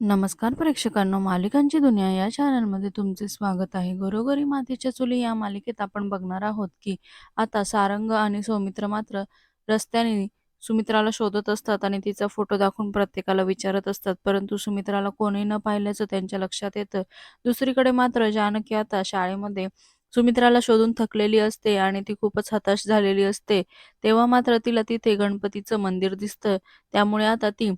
नमस्कार प्रेक्षकांनो मालिकांची दुनिया या चॅनलमध्ये तुमचे स्वागत आहे. घरोघरी मातीच्या चुली या मालिकेत आपण बघणार आहोत की आता सारंग आणि सौमित्र मात्र रस्त्याने सुमित्राला शोधत असतात आणि तिचा फोटो दाखवून प्रत्येकाला विचारत असतात. परंतु सुमित्राला कोणी न पाहिल्याचं त्यांच्या लक्षात येतं. दुसरीकडे मात्र जानकी आता शाळेमध्ये सुमित्राला शोधून थकलेली असते आणि ती खूपच हताश झालेली असते. तेव्हा मात्र तिला तिथे गणपतीचं मंदिर दिसतं. त्यामुळे आता ती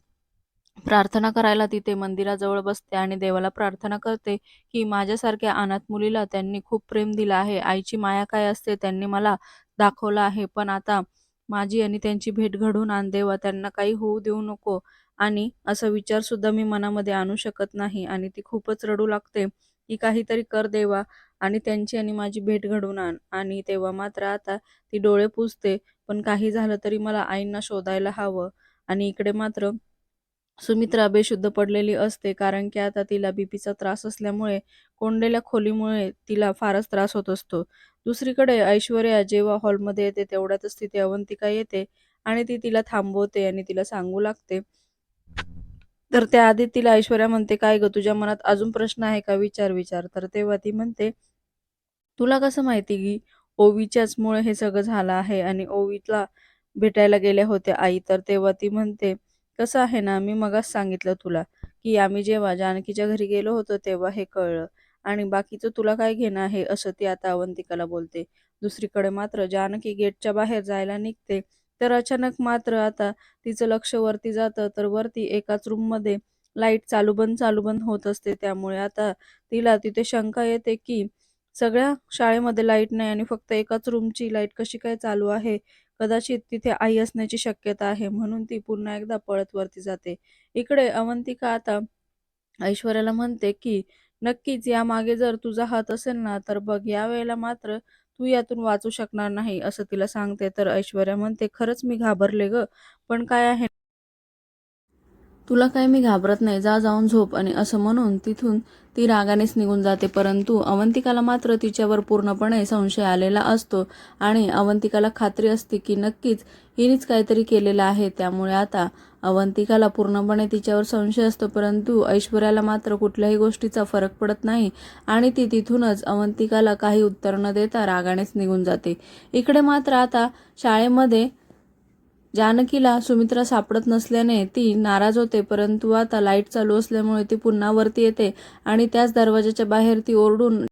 प्रार्थना करायला तिथे मंदिराजवळ बसते आणि देवाला प्रार्थना करते की माझ्यासारख्या अनाथ मुलीला त्यांनी खूप प्रेम दिला आहे. आईची माया काय असते त्यांनी मला दाखवलं आहे. पण आता माझी आणि त्यांची भेट घडवून आण देवा त्यांना काही होऊ देऊ नको. आणि असा विचार सुद्धा मी मनामध्ये आणू शकत नाही आणि ती खूपच रडू लागते. की काहीतरी कर देवा आणि त्यांची आणि माझी भेट घडवून आण. आणि तेव्हा मात्र आता ती डोळे पुसते. पण काही झालं तरी मला आईंना शोधायला हवं. आणि इकडे मात्र सुमित्रा बेशुद्ध पडलेली असते कारण की आता तिला बीपीचा त्रास असल्यामुळे कोंडलेल्या खोलीमुळे तिला फारच त्रास होत असतो. दुसरीकडे ऐश्वर्या जेव्हा हॉलमध्ये येते तेवढ्यातच तिथे अवंतिका येते आणि ती तिला थांबवते आणि तिला सांगू लागते. तर त्याआधी तिला ऐश्वर्या म्हणते काय ग तुझ्या मनात अजून प्रश्न आहे का? विचार विचार. तर तेव्हा ती म्हणते तुला कसं माहिती की ओवीच्याच मुळे हे सगळं झालं आहे आणि ओवीला भेटायला गेल्या होत्या आई. तर तेव्हा ती म्हणते कसं आहे ना मी मगाच सांगितलं तुला की आम्ही जेव्हा जानकीच्या घरी गेलो होतो तेव्हा हे कळलं. आणि बाकीचं तुला काय घेणं आहे असं ती आता अवंतिकाला बोलते. दुसरीकडे मात्र जानकी गेटच्या बाहेर जायला निघते. तर अचानक मात्र आता तिचं लक्ष वरती जातं तर वरती एकाच रूममध्ये लाइट चालू बंद चालू बंद होत असते. त्यामुळे आता तिला तिथे शंका येते की सगळ्या शाळेमध्ये लाइट नाही आणि फक्त एकाच रूमची लाइट कशी काय चालू आहे? कदाचित तिथे आई असण्याची शक्यता आहे म्हणून ती पुन्हा एकदा पळत वरती जाते. इकडे अवंतिका आता ऐश्वर्याला म्हणते की नक्कीच यामागे जर तुझा हात असेल ना तर बघ या वेळेला मात्र तू यातून वाचू शकणार नाही असं तिला सांगते. तर ऐश्वर्या म्हणते खरंच मी घाबरले ग पण काय आहे तुला काय मी घाबरत नाही जा जाऊन झोप. आणि असं म्हणून तिथून ती रागानेच निघून जाते. परंतु अवंतिकाला मात्र तिच्यावर पूर्णपणे संशय आलेला असतो. आणि अवंतिकाला खात्री असते की नक्कीच हिनेच काहीतरी केलेलं आहे. त्यामुळे आता अवंतिकाला पूर्णपणे तिच्यावर संशय असतो. परंतु ऐश्वर्याला मात्र कुठल्याही गोष्टीचा फरक पडत नाही. आणि ती तिथूनच अवंतिकाला काही उत्तर न देता रागानेच निघून जाते. इकडे मात्र आता शाळेमध्ये जानकीला सुमित्रा सापडत नसल्याने ती नाराज होते परंतु आता लाइट चालू असल्यामुळे ती पुन्हा वरती येते आणि त्याच दरवाजाच्या बाहेर ती ओरडून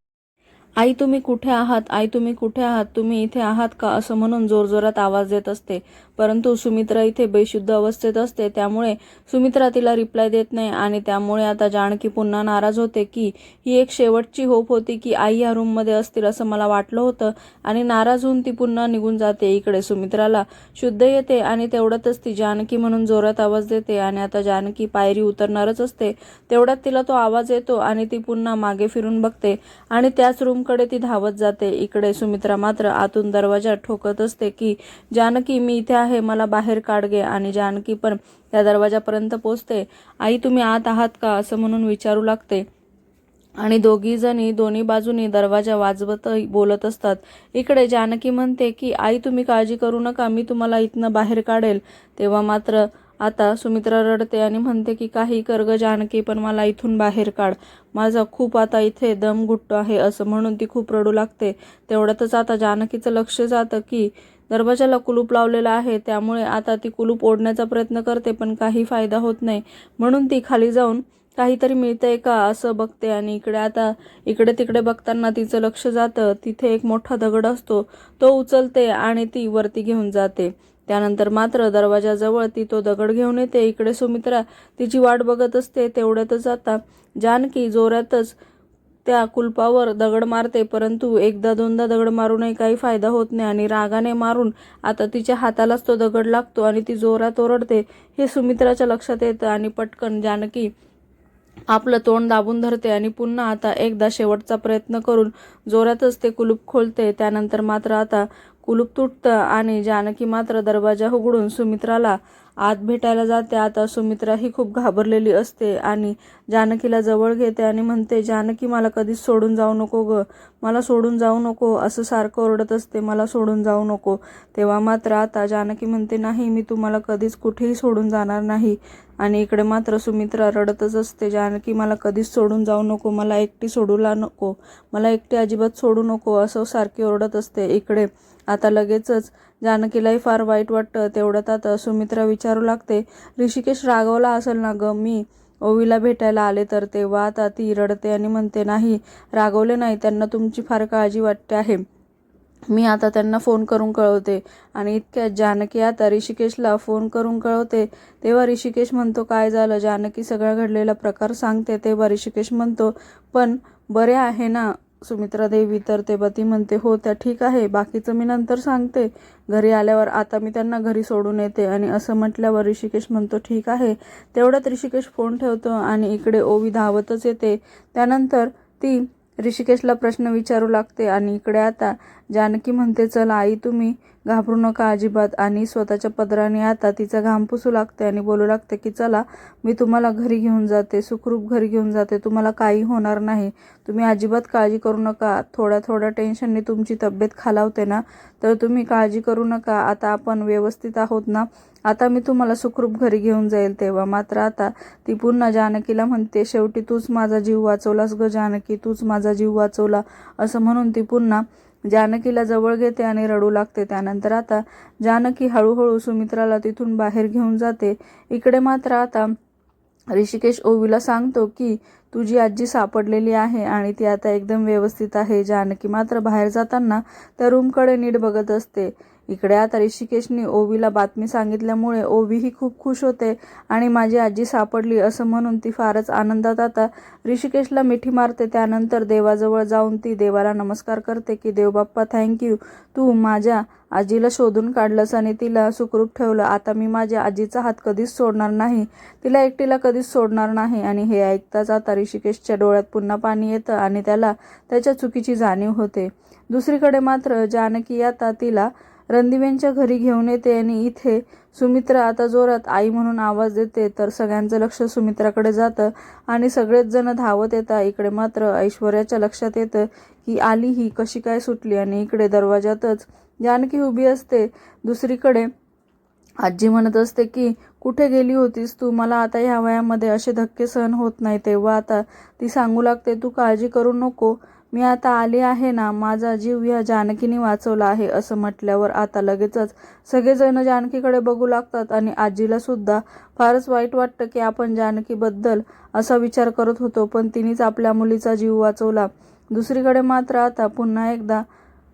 आई तुम्ही कुठे आहात? आई तुम्ही कुठे आहात? तुम्ही इथे आहात का? असं म्हणून जोरजोरात आवाज देत असते. परंतु सुमित्रा इथे बेशुद्ध अवस्थेत असते त्यामुळे सुमित्रा तिला रिप्लाय देत नाही आणि त्यामुळे आता जानकी पुन्हा नाराज होते की ही एक शेवटची होप होती की आई या रूममध्ये असतील असं मला वाटलं होतं आणि नाराज होऊन ती पुन्हा निघून जाते इकडे सुमित्राला. शुद्ध येते आणि तेवढ्यातच ती जानकी म्हणून जोरात आवाज देते आणि आता जानकी पायरी उतरणारच असते. तेवढ्यात तिला तो आवाज येतो आणि ती पुन्हा मागे फिरून बघते आणि त्याच रूमकडे ती धावत जाते. इकडे सुमित्रा मात्र आतून दरवाजा ठोकत असते की जानकी मी इथे आहे. मला बाहेर काढ गे आणि जानकी पण त्या दरवाजापर्यंत पोचते. आई तुम्ही आत आहात का? असं म्हणून विचारू लागते. आणि दोघीजणी दोन्ही बाजूनी दरवाजा वाजवत बोलत असतात. इकडे जानकी म्हणते की आई तुम्ही काळजी करू नका मी तुम्हाला इथनं बाहेर काढेल. तेव्हा मात्र आता सुमित्रा रडते आणि म्हणते की काही कर्ग जानकी पण मला इथून बाहेर काढ. माझा खूप आता इथे दम घुटतो आहे असं म्हणून ती खूप रडू लागते. तेवढ्यातच आता जानकीचं लक्ष जातं की दरवाजाला कुलूप लावलेला आहे. त्यामुळे आता ती कुलूप ओढण्याचा प्रयत्न करते पण काही फायदा होत नाही. म्हणून ती खाली जाऊन काहीतरी मिळतंय का असं बघते आणि इकडे आता इकडे तिकडे बघताना तिचं लक्ष जातं. तिथे एक मोठा दगड असतो. तो उचलते आणि ती वरती घेऊन जाते. त्यानंतर मात्र दरवाजाजवळ ती तो दगड घेऊन येते. इकडे सुमित्रा तिची वाट बघत असते. तेवढ्यातच आता जानकी जोरातच त्या कुलपावर दगड मारते परंतु एकदा दोनदा दगड मारूनही काही फायदा होत नाही आणि रागाने मारून आता तिच्या हातालाच तो दगड लागतो आणि ती जोरात ओरडते. हे सुमित्राच्या लक्षात येतं आणि पटकन जानकी आपलं तोंड दाबून धरते आणि पुन्हा आता एकदा शेवटचा प्रयत्न करून जोरातच ते कुलूप खोलते. त्यानंतर मात्र आता कुलूप तुटतं आणि जानकी मात्र दरवाजा उघडून सुमित्राला आत भेटायला जाते. आता सुमित्रा ही खूप घाबरलेली असते आणि जानकीला जवळ घेते आणि म्हणते जानकी मला कधीच सोडून जाऊ नको ग. मला सोडून जाऊ नको. असं सारखं ओरडत असते मला सोडून जाऊ नको. तेव्हा मात्र आता जानकी म्हणते नाही मी तुम्हाला कधीच कुठेही सोडून जाणार नाही. आणि इकडे मात्र सुमित्रा रडतच असते जानकी मला कधीच सोडून जाऊ नको. मला एकटी सोडूला नको. मला एकटी अजिबात सोडू नको. असं सारखी ओरडत असते इकडे. आता लगेचच. जानकीलाही फार वाईट वाटतं. तेवढ्यात आता सुमित्रा विचारू लागते ऋषिकेश रागवला असेल ना ग मी? ओवीला भेटायला आले तर तेव्हा आता ती रडते आणि म्हणते नाही रागवले नाही त्यांना तुमची फार काळजी वाटते आहे. मी आता त्यांना फोन करून कळवते. आणि इतक्या जानकी आता ऋषिकेशला फोन करून कळवते. तेव्हा ऋषिकेश म्हणतो काय झालं? जानकी सगळा घडलेला प्रकार सांगते. तेव्हा ऋषिकेश म्हणतो पण बरे आहे ना? सुमित्रा देवी तर तेव्हा ती म्हणते हो त्या ठीक आहे बाकीचं मी नंतर सांगते. घरी आल्यावर आता मी त्यांना घरी सोडून येते. आणि असं म्हटल्यावर ऋषिकेश म्हणतो ठीक आहे. तेवढ्यात ऋषिकेश फोन ठेवतो आणि इकडे ओवी धावतच येते. त्यानंतर ती ऋषिकेशला प्रश्न विचारू लागते आणि इकडे आता जानकी म्हणते चला आई तुम्ही घाबरू नका अजिबात. आणि स्वतःच्या पदराने आता तिचा घाम पुसू लागते आणि बोलू लागते की चला मी तुम्हाला घरी घेऊन जाते सुखरूप घरी घेऊन जाते तुम्हाला काही होणार नाही. तुम्ही अजिबात काळजी करू नका. थोड्या थोड्या टेन्शनने तुमची तब्येत खालावते ना तर तुम्ही काळजी करू नका. आता आपण व्यवस्थित आहोत ना? आता मी तुम्हाला सुखरूप घरी घेऊन जाईल तेव्हा. मात्र आता ती पुन्हा जानकीला म्हणते शेवटी तूच माझा जीव वाचवलास ग जानकी तूच माझा जीव वाचवला. असं म्हणून ती पुन्हा जानकीला जवळ घेते आणि रडू लागते. त्यानंतर आता जानकी हळूहळू सुमित्राला तिथून बाहेर घेऊन जाते. इकडे मात्र आता ऋषिकेश ओवीला सांगतो की तुझी आजी सापडलेली आहे आणि ती आता एकदम व्यवस्थित आहे. जानकी मात्र बाहेर जाताना त्या रूमकडे नीट बघत असते. इकडे आता ऋषिकेशने ओवीला बातमी सांगितल्यामुळे ओवीही खूप खुश होते आणि माझी आजी सापडली असं म्हणून ती फारच आनंदात आता ऋषिकेशला मिठी मारते. त्यानंतर देवाजवळ जाऊन ती देवाला नमस्कार करते की देवबाप्पा थँक्यू तू माझ्या आजीला शोधून काढलंस आणि तिला सुखरूप ठेवलं. आता मी माझ्या आजीचा हात कधीच सोडणार नाही. तिला एकटीला कधीच सोडणार नाही. आणि हे ऐकताच आता ऋषिकेशच्या डोळ्यात पुन्हा पाणी येतं आणि त्याला त्याच्या चुकीची जाणीव होते. दुसरीकडे मात्र जानकी आता तिला रणदिव्यांच्या घरी घेऊन येते आणि इथे सुमित्रा आता जोरात आई म्हणून आवाज देते. तर सगळ्यांचं लक्ष सुमित्राकडे जातं आणि सगळेच जण धावत येतात. इकडे मात्र ऐश्वर्याच्या लक्षात येतं की आली ही कशी काय सुटली आणि इकडे दरवाजातच जानकी उभी असते. दुसरीकडे आजी म्हणत असते की कुठे गेली होतीस तू? मला आता ह्या वयामध्ये असे धक्के सहन होत नाही. तेव्हा आता ती सांगू लागते तू काळजी करू नको. मी आता आले आहे ना माझा जीव ह्या जानकीने वाचवला आहे असं म्हटल्यावर आता लगेचच सगळेजण जानकीकडे बघू लागतात आणि आजीला सुद्धा. फारच वाईट वाटतं की आपण जानकीबद्दल असा विचार करत होतो पण तिनेच आपल्या मुलीचा जीव वाचवला. दुसरीकडे मात्र आता पुन्हा एकदा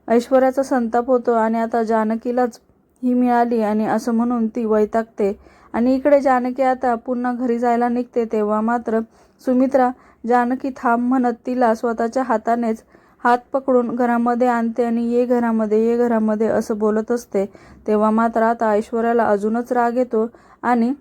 ऐश्वर्याचा संताप होतो आणि आता जानकीलाच ही मिळाली आणि असं म्हणून ती वैतागते. आणि इकडे जानकी आता पुन्हा घरी जायला निघते तेव्हा मात्र सुमित्रा जानकी थांब म्हणत तिला स्वतःच्या हातानेच हात पकडून घरामध्ये आणते आणि ये घरामध्ये ये घरामध्ये असं बोलत असते. तेव्हा मात्र आता ऐश्वर्याला अजूनच राग येतो आणि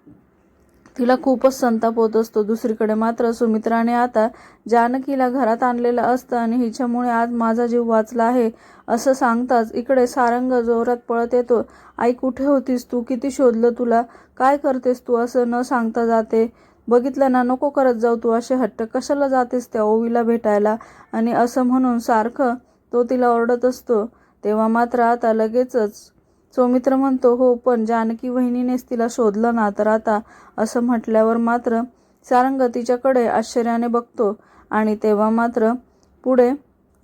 तिला खूपच संताप होत असतो. दुसरीकडे मात्र सुमित्राने आता जानकीला घरात आणलेलं असतं आणि हिच्यामुळे आज माझा जीव वाचला आहे असं सांगताच इकडे सारंग जोरात पळत येतो. आई कुठे होतीस तू? किती शोधलं तुला? काय करतेस तू? असं न सांगता जाते. बघितलं ना नको करत जाऊ तू असे हट्ट कशाला जातेस त्या ओवीला भेटायला? आणि असं म्हणून सारखं तो तिला ओरडत असतो. तेव्हा मात्र आता लगेचच सौमित्र म्हणतो हो पण जानकी वहिनीनेच तिला शोधलं ना तर आता असं म्हटल्यावर मात्र सारंग तिच्याकडे आश्चर्याने बघतो. आणि तेव्हा मात्र पुढे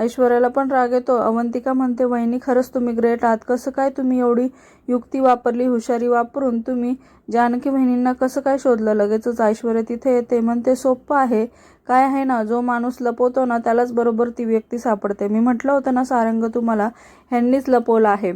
ऐश्वर्याला पण राग येतो. अवंतिका म्हणते वहिनी खरंच तुम्ही ग्रेट आहात. कसं काय तुम्ही एवढी युक्ती वापरली हुशारी वापरून तुम्ही जानकी बहिणींना कसं काय शोधलं? लगेचच ऐश्वर्या तिथे येते म्हणते सोपं आहे. काय आहे ना जो माणूस लपवतो ना त्यालाच बरोबर ती व्यक्ती सापडते. मी म्हटलं होतं ना सारंग तुम्हाला ह्यांनीच लपवलं आहे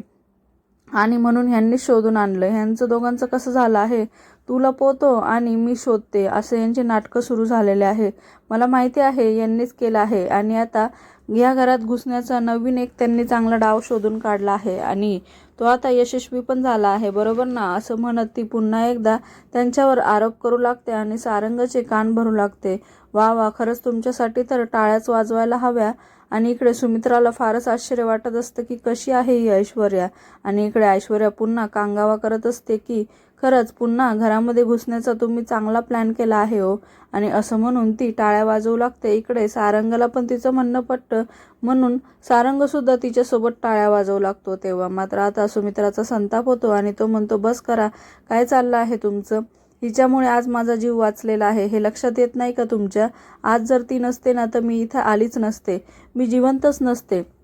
आणि म्हणून ह्यांनीच शोधून आणलं. ह्यांचं दोघांचं कसं झालं आहे? तू लपवतो आणि मी शोधते असे यांचे नाटकं सुरू झालेले आहे. मला माहिती आहे यांनीच केलं आहे. आणि आता या घरात घुसण्याचा नवीन एक त्यांनी चांगला डाव शोधून काढला आहे. आणि तो आता यशस्वी पण झाला आहे बरोबर ना? असं म्हणत ती पुन्हा एकदा त्यांच्यावर आरोप करू लागते आणि सारंगचे कान भरू लागते. वा वा खरंच तुमच्यासाठी तर टाळ्याच वाजवायला हव्या. आणि इकडे सुमित्राला फारच आश्चर्य वाटत असतं की कशी आहे ही ऐश्वर्या. आणि इकडे ऐश्वर्या पुन्हा कांगावा करत असते की खरंच पुन्हा घरामध्ये घुसण्याचा तुम्ही चांगला प्लॅन केला आहे हो. आणि असं म्हणून ती टाळ्या वाजवू लागते. इकडे सारंगला पण तिचं म्हणणं पटतं. म्हणून सारंगसुद्धा तिच्यासोबत टाळ्या वाजवू लागतो तेव्हा. मात्र आता सुमित्राचा संताप होतो आणि तो म्हणतो बस करा. काय चाललं आहे तुमचं? हिच्यामुळे आज माझा जीव वाचलेला आहे. हे लक्षात येत नाही का तुमच्या? आज जर ती नसते ना तर मी इथं आलीच नसते. मी जिवंतच नसते.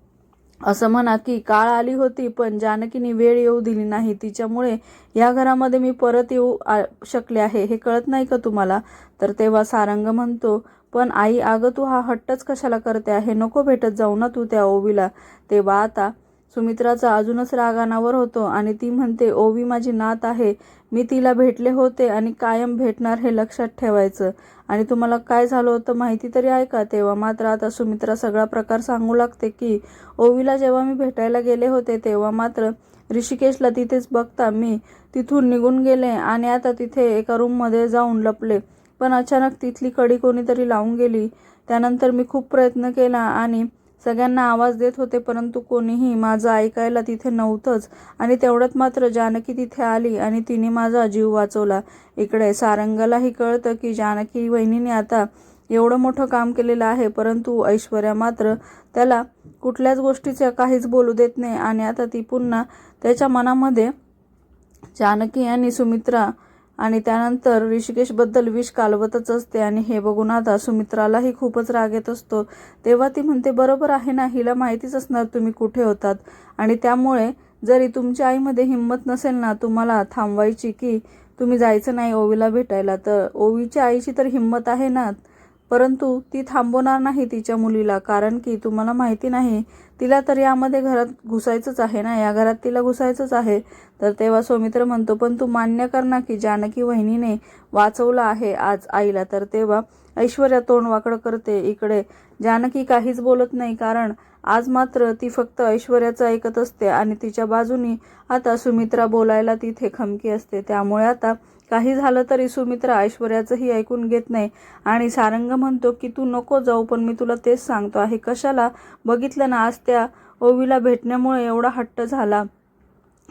असं म्हणा की काळ आली होती पण जानकीने वेळ येऊ दिली नाही. तिच्यामुळे या घरामध्ये मी परत येऊ आ- शकले आहे. हे कळत नाही का तुम्हाला? तर तेव्हा सारंग म्हणतो पण आई अगं तू हा हट्टच कशाला करते आहे? नको भेटत जाऊ ना तू त्या ओवीला. तेव्हा आता सुमित्राचा अजूनच राग अनावर होतो आणि ती म्हणते ओवी माझी नात आहे मी तिला भेटले होते आणि कायम भेटणार हे लक्षात ठेवायचं. आणि तुम्हाला काय झालं होतं माहिती तरी आहे का? तेव्हा मात्र आता सुमित्रा सगळा प्रकार सांगू लागते की ओवीला जेव्हा मी भेटायला गेले होते तेव्हा मात्र ऋषिकेशला तिथेच बघता मी तिथून निघून गेले आणि आता तिथे एका रूममध्ये जाऊन लपले. पण अचानक तिथली कडी कोणीतरी लावून गेली. त्यानंतर मी खूप प्रयत्न केला आणि सगळ्यांना आवाज देत होते परंतु कोणीही माझं ऐकायला तिथे नव्हतंच. आणि तेवढ्यात मात्र जानकी तिथे आली आणि तिने माझा जीव वाचवला. इकडे सारंगालाही कळतं की जानकी वहिनीने आता एवढं मोठं काम केलेलं आहे परंतु ऐश्वर्या मात्र त्याला कुठल्याच गोष्टीचं काहीच बोलू देत नाही. आणि आता ती पुन्हा त्याच्या मनामध्ये जानकी आणि सुमित्रा आणि त्यानंतर ऋषिकेशबद्दल विष कालवतच असते. आणि हे बघून आता सुमित्रालाही खूपच राग येत असतो. तेव्हा ती म्हणते बरोबर आहे ना हिला माहितीच असणार तुम्ही कुठे होतात. आणि त्यामुळे जरी तुमच्या आईमध्ये हिंमत नसेल ना तुम्हाला थांबवायची की तुम्ही जायचं नाही ओवीला भेटायला. तर ओवीच्या आईची तर हिंमत आहे ना परंतु ती थांबवणार नाही तिच्या मुलीला कारण की तुम्हाला माहिती नाही तिला तर यामध्ये घरात घुसायचंच आहे ना? या घरात तिला घुसायचंच आहे. तर तेव्हा सौमित्र म्हणतो पण तू मान्य कर ना की जानकी वहिनीने वाचवलं आहे आज आईला. तर तेव्हा ऐश्वर्या तोंड वाकडं करते इकडे. जानकी काहीच बोलत नाही कारण आज मात्र ती फक्त ऐश्वर्याचं ऐकत असते आणि तिच्या बाजूनी आता सुमित्रा बोलायला तिथे खमकी असते. त्यामुळे आता काही झालं तरी सुमित्रा ऐश्वर्याचंही ऐकून घेत नाही. आणि सारंग म्हणतो की तू नको जाऊ पण मी तुला तेच सांगतो आहे. कशाला? बघितलं ना आज त्या ओवीला भेटण्यामुळे एवढा हट्ट झाला.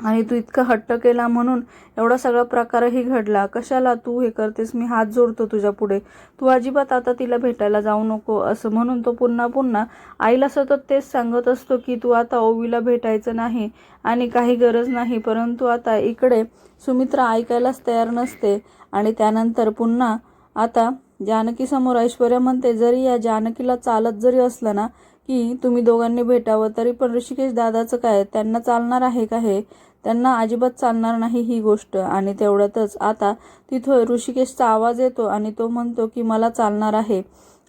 आणि तू इतका हट्ट केला म्हणून एवढा सगळा प्रकारही घडला. कशाला तू हे करतेस? मी हात जोडतो तुझ्या पुढे. तू अजिबात आता तिला भेटायला जाऊ नको असं म्हणून तो पुन्हा पुन्हा आईला सतत तेच सांगत असतो की तू आता ओवीला भेटायचं नाही आणि काही गरज नाही परंतु आता इकडे सुमित्रा ऐकायलाच तयार नसते आणि त्यानंतर पुन्हा आता जानकीसमोर ऐश्वर्या म्हणते जरी या जानकीला चालत जरी असलं ना की तुम्ही दोघांनी भेटावं तरी पण ऋषिकेश दादाचं काय? त्यांना चालणार आहे का हे? त्यांना अजिबात चालणार नाही ही गोष्ट. आणि तेवढ्यातच आता तिथं ऋषिकेशचा आवाज येतो आणि तो म्हणतो की मला चालणार आहे.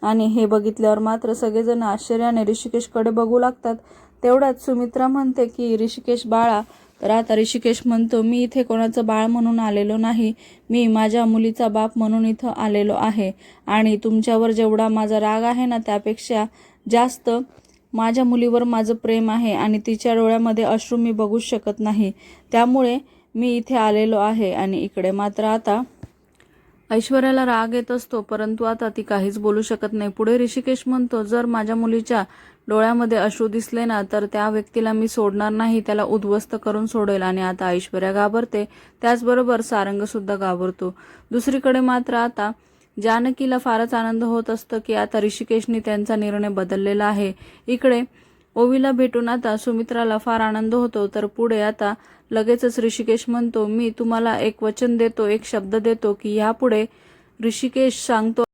आणि हे बघितल्यावर मात्र सगळेजण आश्चर्याने ऋषिकेशकडे बघू लागतात. तेवढ्यात सुमित्रा म्हणते की ऋषिकेश बाळा. तर आता ऋषिकेश म्हणतो मी इथे कोणाचं बाळ म्हणून आलेलो नाही. मी माझ्या मुलीचा बाप म्हणून इथं आलेलो आहे. आणि तुमच्यावर जेवढा माझा राग आहे ना त्यापेक्षा जास्त माझ्या मुलीवर माझं प्रेम आहे आणि तिच्या डोळ्यामध्ये अश्रू मी बघूच शकत नाही. त्यामुळे मी इथे आलेलो आहे आणि इकडे मात्र आता ऐश्वर्याला राग येत असतो परंतु आता ती काहीच बोलू शकत नाही. पुढे ऋषिकेश म्हणतो जर माझ्या मुलीच्या डोळ्यामध्ये अश्रू दिसले ना तर त्या व्यक्तीला मी सोडणार नाही. त्याला उद्ध्वस्त करून सोडेल आणि आता ऐश्वर्या घाबरते. त्याचबरोबर सारंगसुद्धा घाबरतो. दुसरीकडे मात्र आता जानकीला फारच आनंद होत असतं की आता ऋषिकेशने त्यांचा निर्णय बदललेला आहे. इकडे ओवीला भेटून आता सुमित्राला फार आनंद होतो तर पुढे आता लगेचच ऋषिकेश म्हणतो मी तुम्हाला एक वचन देतो एक शब्द देतो की ह्यापुढे ऋषिकेश सांगतो.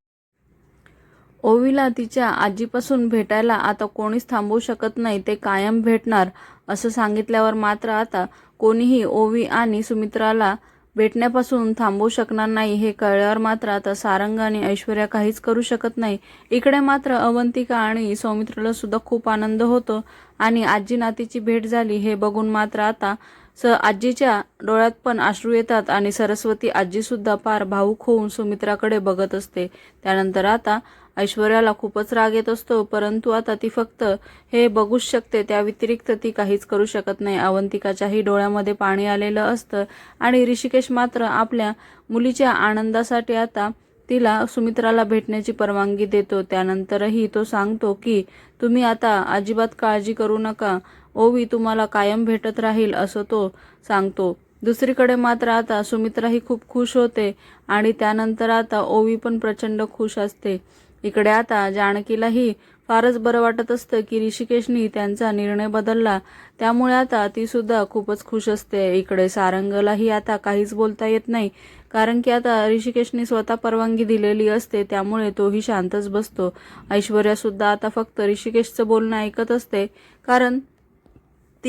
ओवीला तिच्या आजीपासून भेटायला आता कोणीच थांबवू शकत नाही ते कायम भेटणार असं सांगितल्यावर मात्र आता कोणीही ओवी आणि सुमित्राला भेटण्यापासून थांबवू शकणार नाही हे कळल्यावर मात्र आता सारंग आणि ऐश्वर्या काहीच करू शकत नाही. इकडे मात्र अवंतिका आणि सौमित्रला सुद्धा खूप आनंद होतो आणि आजी नातीची भेट झाली हे बघून मात्र आता स आजीच्या डोळ्यात पण अश्रू येतात आणि सरस्वती आजीसुद्धा फार भावूक होऊन सुमित्राकडे बघत असते. त्यानंतर आता ऐश्वर्याला खूपच राग येत असतो परंतु आता ती फक्त हे बघूच शकते त्या व्यतिरिक्त ती काहीच करू शकत नाही. अवंतिकाच्याही डोळ्यामध्ये पाणी आलेलं असतं आणि ऋषिकेश मात्र आपल्या मुलीच्या आनंदासाठी आता तिला सुमित्राला भेटण्याची परवानगी देतो. त्यानंतरही तो सांगतो की तुम्ही आता अजिबात काळजी करू नका. ओवी तुम्हाला कायम भेटत राहील असं तो सांगतो. दुसरीकडे मात्र आता सुमित्रा ही खूप खुश होते आणि त्यानंतर आता ओवी पण प्रचंड खुश असते. इकडे आता जानकीलाही फारच बरं वाटत असतं की ऋषिकेशनी त्यांचा निर्णय बदलला. त्यामुळे आता ती सुद्धा खूपच खुश असते. इकडे सारंगलाही आता काहीच बोलता येत नाही कारण की आता ऋषिकेशनी स्वतः परवानगी दिलेली असते त्यामुळे तोही शांतच बसतो. ऐश्वर्यासुद्धा आता फक्त ऋषिकेशचं बोलणं ऐकत असते कारण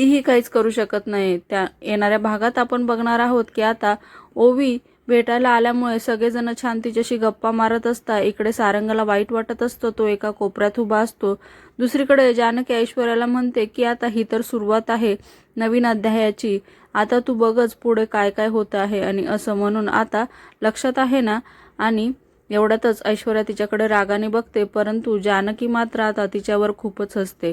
तीही काहीच करू शकत नाही. त्या येणाऱ्या भागात आपण बघणार आहोत की आता ओवी भेटायला आल्यामुळे सगळेजण छान तिच्याशी गप्पा मारत असता इकडे सारंगाला वाईट वाटत असतो. तो एका कोपऱ्यात उभा असतो. दुसरीकडे जानकी ऐश्वर्याला म्हणते की आता ही तर सुरुवात आहे नवीन अध्यायाची. आता तू बघच पुढे काय काय होतं आहे. आणि असं म्हणून आता लक्षात आहे ना? आणि एवढ्यातच ऐश्वर्या तिच्याकडे रागाने बघते. परंतु जानकी मात्र आता तिच्यावर खूपच हसते.